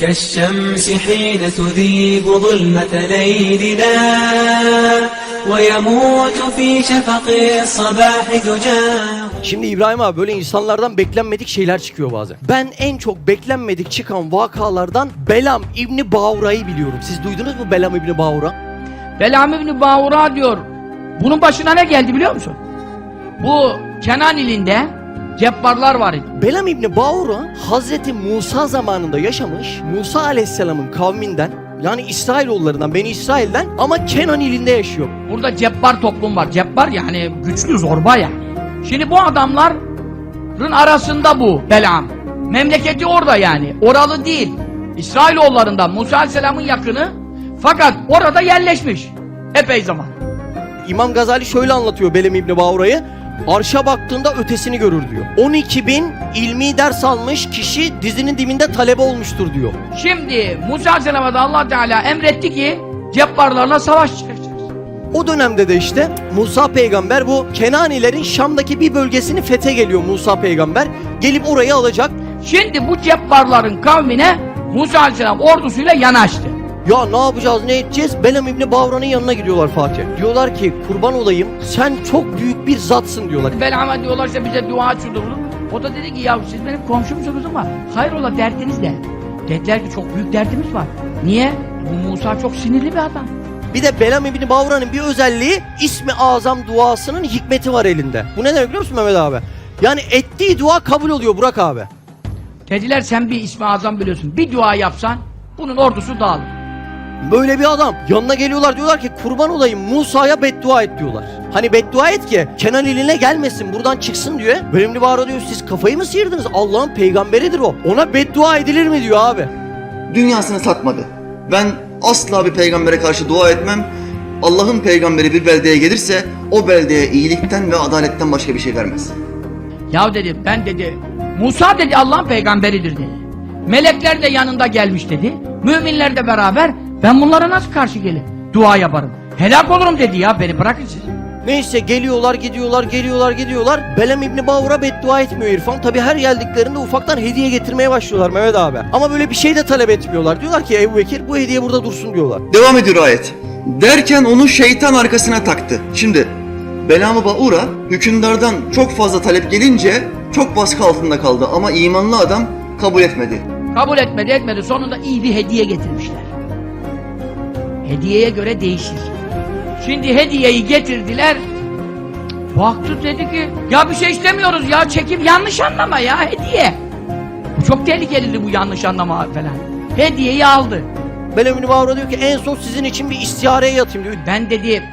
كالشمس حين تذيب ظلمة ليلنا ويموت في شفق الصباح دجاه Şimdi İbrahim abi böyle insanlardan beklenmedik şeyler çıkıyor bazen. Ben en çok beklenmedik çıkan vakalardan Belam İbni Bağura'yı biliyorum. Siz duydunuz mu Belam İbni Bağura? Belam İbni Bağura diyor. Bunun başına ne geldi biliyor musun? Bu Kenan ilinde cebbarlar var idi. Belam İbni Bağura Hazreti Musa zamanında yaşamış. Musa Aleyhisselam'ın kavminden yani İsrailoğullarından, Beni İsrail'den ama Kenan ilinde yaşıyor. Burada cebbar toplum var. Cebbar yani güçlü zorba yani. Şimdi bu adamların arasında bu Belam. Memleketi orada yani. Oralı değil. İsrailoğullarından Musa Aleyhisselam'ın yakını. Fakat orada yerleşmiş. Epey zaman. İmam Gazali şöyle anlatıyor Belam İbni Bağura'yı. Arşa baktığında ötesini görür diyor. 12 bin ilmi ders almış kişi dizinin dibinde talebe olmuştur diyor. Şimdi Musa Aleyhisselam'a da allah Teala emretti ki cebbarlarla savaş çıkacağız. O dönemde de işte Musa peygamber bu Kenanilerin Şam'daki bir bölgesini fethe geliyor Musa peygamber. Gelip orayı alacak. Şimdi bu cebbarların kavmine Musa Aleyhisselam ordusuyla yanaştı. Ya ne yapacağız ne edeceğiz? Belam İbni Bavra'nın yanına gidiyorlar Fatih. Diyorlar ki kurban olayım sen çok büyük bir zatsın diyorlar. Belama diyorlar işte bize dua şudur. O da dedi ki ya siz benim komşumsunuz ama hayrola derdiniz ne? Dediler ki çok büyük derdimiz var. Niye? Bu Musa çok sinirli bir adam. Bir de Belam İbni Bavra'nın bir özelliği ismi azam duasının hikmeti var elinde. Bu ne demek biliyor musun Mehmet abi? Yani ettiği dua kabul oluyor Burak abi. Dediler sen bir ismi azam biliyorsun. Bir dua yapsan bunun ordusu dağılır. Böyle bir adam. Yanına geliyorlar diyorlar ki kurban olayım Musa'ya beddua et diyorlar. Hani beddua et ki Kenan iline gelmesin buradan çıksın diyor. Benim Bağra diyor siz kafayı mı sıyırdınız? Allah'ın peygamberidir o. Ona beddua edilir mi diyor abi. dünyasını satmadı. Ben asla bir peygambere karşı dua etmem. Allah'ın peygamberi bir beldeye gelirse o beldeye iyilikten ve adaletten başka bir şey vermez. Ya dedi ben dedi Musa dedi Allah'ın peygamberidir dedi. Melekler de yanında gelmiş dedi. Müminler de beraber ben bunlara nasıl karşı gelir? Dua yaparım. Helak olurum dedi ya beni bırakın siz. Neyse geliyorlar gidiyorlar geliyorlar gidiyorlar. Belem İbni Bağur'a beddua etmiyor İrfan. Tabi her geldiklerinde ufaktan hediye getirmeye başlıyorlar Mehmet abi. Ama böyle bir şey de talep etmiyorlar. Diyorlar ki Ebu Bekir bu hediye burada dursun diyorlar. Devam ediyor ayet. Derken onu şeytan arkasına taktı. Şimdi Belam-ı Baura hükümdardan çok fazla talep gelince çok baskı altında kaldı ama imanlı adam kabul etmedi. Kabul etmedi etmedi sonunda iyi bir hediye getirmişler. Hediyeye göre değişir. Şimdi hediyeyi getirdiler. Baktı dedi ki ya bir şey istemiyoruz ya çekim yanlış anlama ya hediye. Bu çok tehlikelidir bu yanlış anlama falan. Hediyeyi aldı. Belem İbni Bağur'a diyor ki en son sizin için bir istihareye yatayım diyor. Ben dedi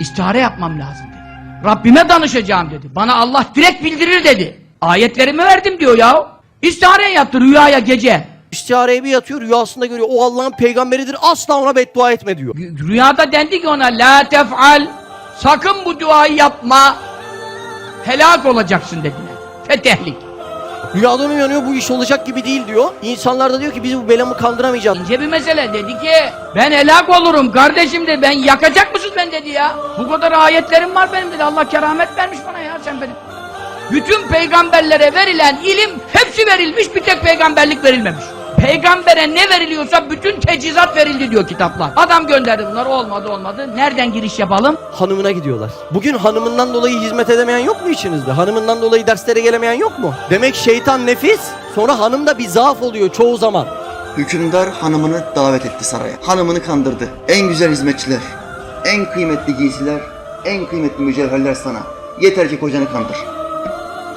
istihare yapmam lazım dedi. Rabbime danışacağım dedi. Bana Allah direkt bildirir dedi. Ayetlerimi verdim diyor ya. İstihareye yattı rüyaya gece. İstihareye bir yatıyor rüyasında görüyor. O Allah'ın peygamberidir asla ona beddua etme diyor. Rüyada dendi ki ona la tef'al sakın bu duayı yapma helak olacaksın dediler. Fetehlik. Rüyadan uyanıyor bu iş olacak gibi değil diyor. İnsanlar da diyor ki biz bu belamı kandıramayacağız. İnce bir mesele dedi ki ben helak olurum kardeşim dedi ben yakacak mısın ben dedi ya. Bu kadar ayetlerim var benim dedi Allah keramet vermiş bana ya sen benim. Bütün peygamberlere verilen ilim hepsi verilmiş bir tek peygamberlik verilmemiş. Peygambere ne veriliyorsa bütün tecizat verildi diyor kitaplar. Adam gönderdi bunlar olmadı olmadı. Nereden giriş yapalım? Hanımına gidiyorlar. Bugün hanımından dolayı hizmet edemeyen yok mu içinizde? Hanımından dolayı derslere gelemeyen yok mu? Demek şeytan nefis sonra hanım da bir zaaf oluyor çoğu zaman. Hükümdar hanımını davet etti saraya. Hanımını kandırdı. En güzel hizmetçiler, en kıymetli giysiler, en kıymetli mücevherler sana. Yeter ki kocanı kandır.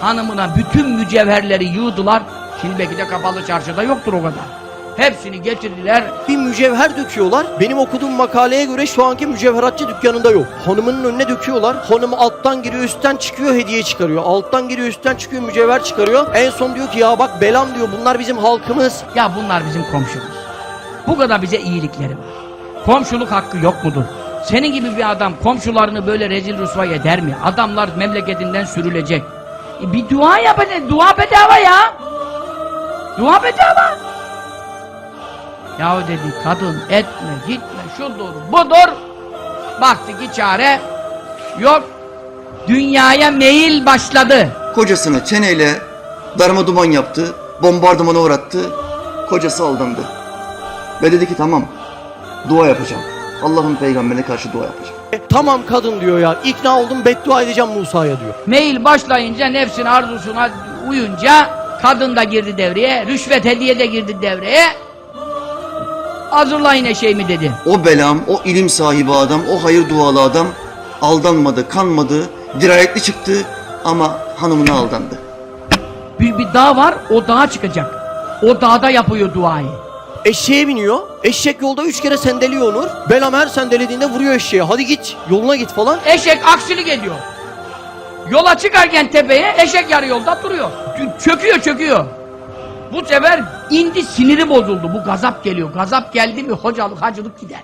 Hanımına bütün mücevherleri yığdılar. Şimdi belki de kapalı çarşıda yoktur o kadar. Hepsini getirdiler. Bir mücevher döküyorlar. Benim okuduğum makaleye göre şu anki mücevheratçı dükkanında yok. Hanımının önüne döküyorlar. Hanım alttan giriyor üstten çıkıyor hediye çıkarıyor. Alttan giriyor üstten çıkıyor mücevher çıkarıyor. En son diyor ki ya bak belam diyor bunlar bizim halkımız. Ya bunlar bizim komşumuz. Bu kadar bize iyilikleri var. Komşuluk hakkı yok mudur? Senin gibi bir adam komşularını böyle rezil rüsvay eder mi? Adamlar memleketinden sürülecek. E bir dua yap. Dua bedava ya. Dua bedava. Yahu dedi kadın etme gitme şudur budur. Baktı ki çare yok. Dünyaya meyil başladı. Kocasını çeneyle darma duman yaptı, bombardımana uğrattı. Kocası aldandı. Ve dedi ki tamam dua yapacağım. Allah'ın peygamberine karşı dua yapacağım. E, tamam kadın diyor ya. İkna oldum beddua edeceğim Musa'ya diyor. Mail başlayınca nefsin arzusuna uyunca kadın da girdi devreye, rüşvet hediye de girdi devreye. Hazırlayın eşeğimi dedi. O belam, o ilim sahibi adam, o hayır dualı adam aldanmadı, kanmadı, dirayetli çıktı ama hanımına aldandı. Bir, bir dağ var, o dağa çıkacak. O dağda yapıyor duayı. Eşeğe biniyor. Eşek yolda üç kere sendeliyor Onur. Belam her sendelediğinde vuruyor eşeğe. Hadi git yoluna git falan. Eşek aksilik ediyor. Yola çıkarken tepeye eşek yarı yolda duruyor. Çöküyor çöküyor. Bu sefer indi siniri bozuldu. Bu gazap geliyor. Gazap geldi mi hocalık hacılık gider.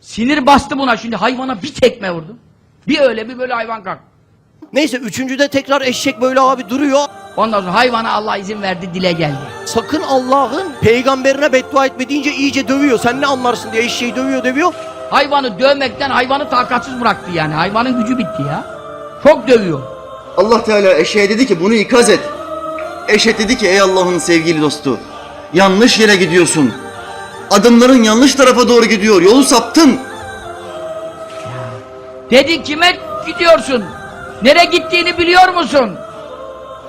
Sinir bastı buna şimdi hayvana bir tekme vurdu. Bir öyle bir böyle hayvan kalk. Neyse üçüncüde tekrar eşek böyle abi duruyor. Ondan sonra hayvana Allah izin verdi dile geldi. Sakın Allah'ın peygamberine beddua etme deyince iyice dövüyor. Sen ne anlarsın diye eşeği dövüyor dövüyor. Hayvanı dövmekten hayvanı takatsiz bıraktı yani. Hayvanın gücü bitti ya. Çok dövüyor. Allah Teala eşeğe dedi ki bunu ikaz et. Eşek dedi ki ey Allah'ın sevgili dostu yanlış yere gidiyorsun. Adımların yanlış tarafa doğru gidiyor. Yolu saptın. Dedi kime gidiyorsun? Nereye gittiğini biliyor musun?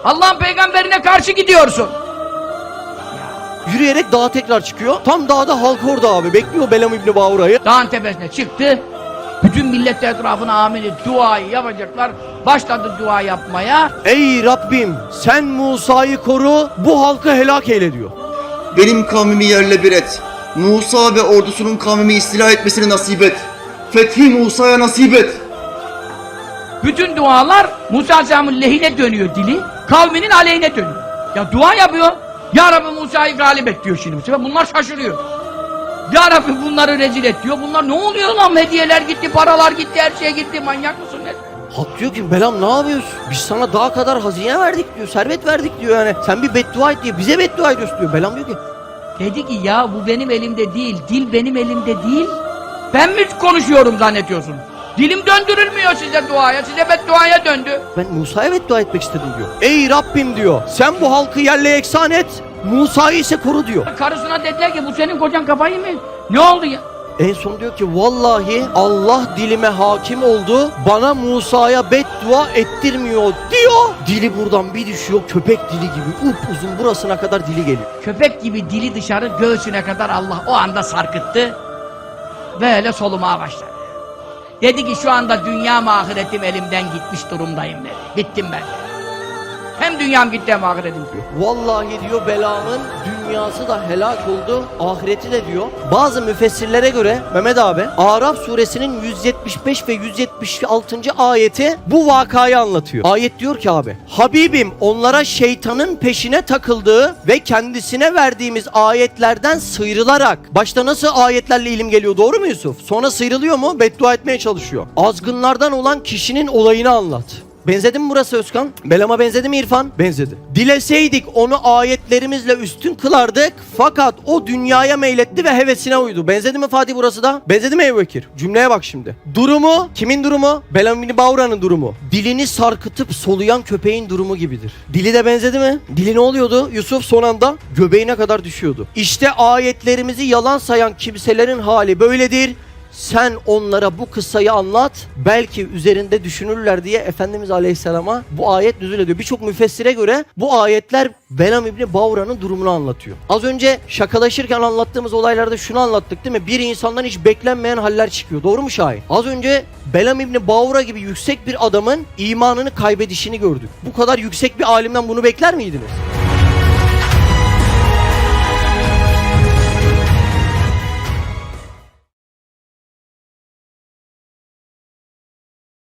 Allah'ın peygamberine karşı gidiyorsun. Yürüyerek dağa tekrar çıkıyor. Tam dağda halk orada abi. Bekliyor Belam İbni Bağura'yı. Dağın tepesine çıktı. Bütün millet de etrafına ameli duayı yapacaklar. Başladı dua yapmaya. Ey Rabbim sen Musa'yı koru bu halkı helak eyle diyor. Benim kavmimi yerle bir et. Musa ve ordusunun kavmimi istila etmesini nasip et. Fethi Musa'ya nasip et. Bütün dualar Musa Aleyhisselam'ın lehine dönüyor dili. Kavminin aleyhine dönüyor. Ya dua yapıyor. Ya Rabbi Musa'yı galip et diyor şimdi bu sefer. Bunlar şaşırıyor. Ya Rabbi bunları rezil et diyor. Bunlar ne oluyor lan hediyeler gitti, paralar gitti, her şey gitti. Manyak mısın ne? Halk diyor ki Belam ne yapıyorsun? Biz sana daha kadar hazine verdik diyor. Servet verdik diyor yani. Sen bir beddua et diye bize beddua ediyorsun diyor. Belam diyor ki Dedi ki ya bu benim elimde değil, dil benim elimde değil. Ben mi konuşuyorum zannediyorsunuz? Dilim döndürülmüyor size duaya, size bedduaya döndü. ben Musa'ya beddua etmek istedim diyor. Ey Rabbim diyor. Sen bu halkı yerle eksan et. Musa'yı ise koru diyor. Karısına dediler ki bu senin kocan kafayı mı? Ne oldu ya? En son diyor ki vallahi Allah dilime hakim oldu. Bana Musa'ya beddua ettirmiyor diyor. Dili buradan bir düşüyor köpek dili gibi upuzun burasına kadar dili geliyor. Köpek gibi dili dışarı göğsüne kadar Allah o anda sarkıttı. Böyle solumaya başladı. Dedi ki şu anda dünya ahiretim elimden gitmiş durumdayım dedi. Bittim ben. Hem dünyam gitti hem ahiretim diyor. Vallahi diyor belamın dünyası da helak oldu, ahireti de diyor. Bazı müfessirlere göre Mehmet abi Araf suresinin 175 ve 176. ayeti bu vakayı anlatıyor. Ayet diyor ki abi Habibim onlara şeytanın peşine takıldığı ve kendisine verdiğimiz ayetlerden sıyrılarak başta nasıl ayetlerle ilim geliyor doğru mu Yusuf? Sonra sıyrılıyor mu? Beddua etmeye çalışıyor. Azgınlardan olan kişinin olayını anlat. Benzedi mi burası Özkan? Belam'a benzedi mi İrfan? Benzedi. Dileseydik onu ayetlerimizle üstün kılardık fakat o dünyaya meyletti ve hevesine uydu. Benzedi mi Fatih burası da? Benzedi mi Ebu Bekir? Cümleye bak şimdi. Durumu, kimin durumu? Belam bin Bavra'nın durumu. Dilini sarkıtıp soluyan köpeğin durumu gibidir. Dili de benzedi mi? Dili ne oluyordu? Yusuf son anda göbeğine kadar düşüyordu. İşte ayetlerimizi yalan sayan kimselerin hali böyledir. Sen onlara bu kıssayı anlat. Belki üzerinde düşünürler diye Efendimiz Aleyhisselam'a bu ayet nüzul ediyor. Birçok müfessire göre bu ayetler Belam İbni Bavra'nın durumunu anlatıyor. Az önce şakalaşırken anlattığımız olaylarda şunu anlattık değil mi? Bir insandan hiç beklenmeyen haller çıkıyor. Doğru mu Şahin? Az önce Belam İbni Bavra gibi yüksek bir adamın imanını kaybedişini gördük. Bu kadar yüksek bir alimden bunu bekler miydiniz?